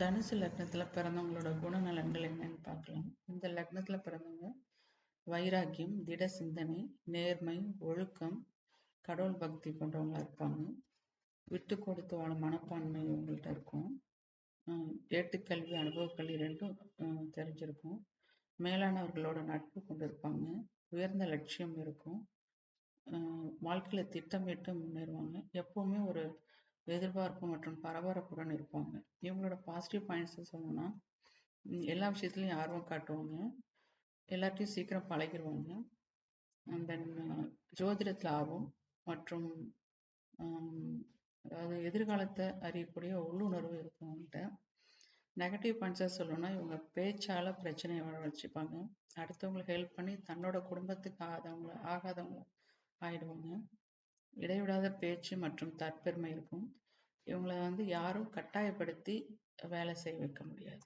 தனுசு லக்னத்துல பிறந்தவங்களோட குணநலன்கள் என்னன்னு பார்க்கலாம். இந்த லக்னத்துல பிறந்தவங்க வைராக்கியம் திட சிந்தனை நேர்மை ஒழுக்கம் கடவுள் பக்தி கொண்டவங்களா இருப்பாங்க. விட்டு கொடுத்து வாழும் மனப்பான்மை இவங்கள்ட்ட இருக்கும். ஏட்டுக்கல்வி அனுபவக்கல்வி ரெண்டும் தெரிஞ்சிருக்கும். மேலானவர்களோட நட்பு கொண்டிருப்பாங்க. உயர்ந்த லட்சியம் இருக்கும். வாழ்க்கையில் வாழ்க்கையில திட்டமிட்டு முன்னேறுவாங்க. எப்பவுமே ஒரு எதிர்பார்ப்பு மற்றும் பரபரப்புடன் இருப்பாங்க. இவங்களோட பாசிட்டிவ் பாயிண்ட்ஸ் சொல்லணும்னா எல்லா விஷயத்துலையும் ஆர்வம் காட்டுவாங்க. எல்லாத்தையும் சீக்கிரம் பழகிடுவாங்க அண்ட் தென் ஜோதிடத்தில் ஆர்வம் மற்றும் அதாவது எதிர்காலத்தை அறியக்கூடிய உள்ளுணர்வு இருக்கும் அவங்கள்ட்ட. நெகட்டிவ் பாயிண்ட்ஸாக சொல்லணும்னா இவங்க பேச்சால் பிரச்சனையை வர வச்சுப்பாங்க. அடுத்தவங்களுக்கு ஹெல்ப் பண்ணி தன்னோட குடும்பத்துக்கு ஆகாதவங்கள ஆகாதவங்க ஆயிடுவாங்க. இடைவிடாத பேச்சு மற்றும் தற்பெருமை இருக்கும். இவங்களை வந்து யாரும் கட்டாயப்படுத்தி வேலை செய்ய வைக்க முடியாது.